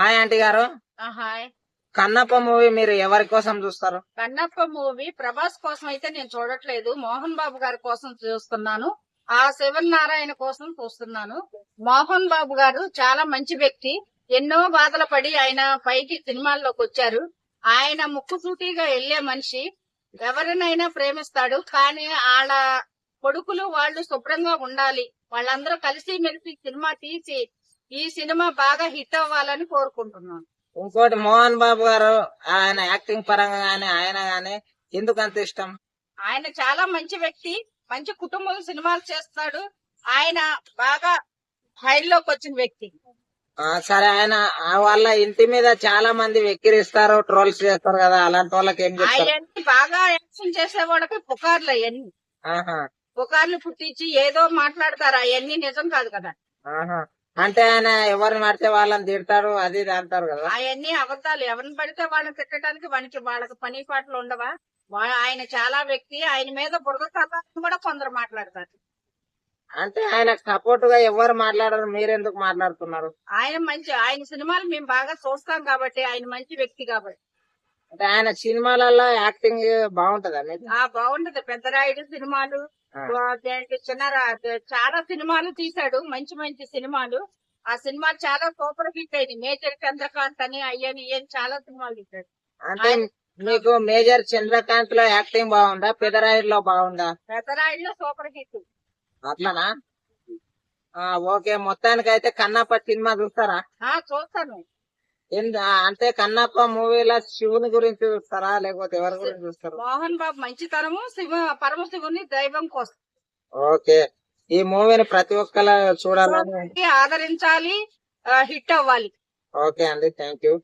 Hi aunty గారు. ఆ, hi. Kannappa movie మీరు ఎవరి కోసం చూస్తారు? కన్నప్ప మూవీ ప్రభాస్ కోసం అయితే నేను చూడట్లేదు. మోహన్ బాబు గారి కోసం చూస్తున్నాను. ఆ శివన్ నారాయణ కోసం చూస్తున్నాను. మోహన్ బాబు గారు చాలా మంచి వ్యక్తి. ఎన్నో బాధలు పడి ఆయన పైకి సినిమాల్లోకి వచ్చారు. ఆయన ముక్కుసూటిగా వెళ్ళే మనిషి. ఎవరినైనా ప్రేమిస్తాడు కానీ వాళ్ళ కొడుకులు వాళ్ళు శుభ్రంగా ఉండాలి. వాళ్ళందరూ కలిసి మెలిసి సినిమా తీసి ఈ సినిమా బాగా హిట్ అవ్వాలని కోరుకుంటున్నాను. ఇంకోటి మోహన్ బాబు గారు ఆయన యాక్టింగ్ పరంగా గానీ ఆయన గానీ ఎందుకు అంత ఇష్టం? ఆయన చాలా మంచి వ్యక్తి మంచి కుటుంబం సినిమాలు చేస్తాడు. ఆయన బాగా హైలోకి వచ్చిన వ్యక్తి. ఆ, సరే ఆయన ఆ వాళ్ళ ఇంటి మీద చాలా మంది వెక్కిరిస్తారు ట్రోల్స్ చేస్తారు కదా అలాంటి వాళ్ళకి ఏం చెప్తారు? అవన్నీ బాగా యాక్షన్ చేసే వాళ్ళకి పుకార్లు అవన్నీ ఆహా, పుకార్లు పుట్టించి ఏదో మాట్లాడతారు అవన్నీ నిజం కాదు కదా. ఆహా. అంటే ఆయన ఎవరిని పడితే వాళ్ళని తిడతారు అది ఇది అంటారు కదా. అవన్నీ అబద్ధాలు. ఎవరిని పడితే వాళ్ళని తిట్టడానికి వానికి వాళ్ళకి పని పాటలు ఉండవా? ఆయన చాలా వ్యక్తి. ఆయన మీద బురద కథని కూడా కొందరు మాట్లాడతారు. అంటే ఆయన సపోర్ట్గా ఎవరు మాట్లాడరు? మీరెందుకు మాట్లాడుతున్నారు? ఆయన మంచి ఆయన సినిమాలు మేము బాగా చూస్తాం కాబట్టి ఆయన మంచి వ్యక్తి కాబట్టి. అంటే ఆయన సినిమాలలో యాక్టింగ్ బాగుంటదా మీకు? ఆ బాగుంటది. పెద్దరాయుడు సినిమాలు చిన్నరా చాలా సినిమాలు తీశాడు. మంచి మంచి సినిమాలు. ఆ సినిమా చాలా సూపర్ హిట్ అయింది. మేజర్ చంద్రకాంత్ అని అయ్యని ఇయ్యని చాలా సినిమాలు తీశాడు. అంటే మీకు మేజర్ చంద్రకాంత్లో యాక్టింగ్ బాగుందా? పెదరాయుడు లో బాగుందా? పెద్దరాయుడులో సూపర్ హిట్. అట్లనా? ఆ, ఓకే. మొత్తానికి అయితే కన్నప్ప సినిమా చూస్తారా? చూస్తాను. అంటే కన్నప్ప మూవీలో శివుని గురించి చూస్తారా? లేకపోతే ఎవరి గురించి చూస్తారు? మోహన్ బాబు మంచితనము శివ పరమశివుని దైవం కోసం. ఓకే. ఈ మూవీని ప్రతి ఒక్కరు చూడాలని ఆదరించాలి హిట్ అవ్వాలి. ఓకే అండి. Thank you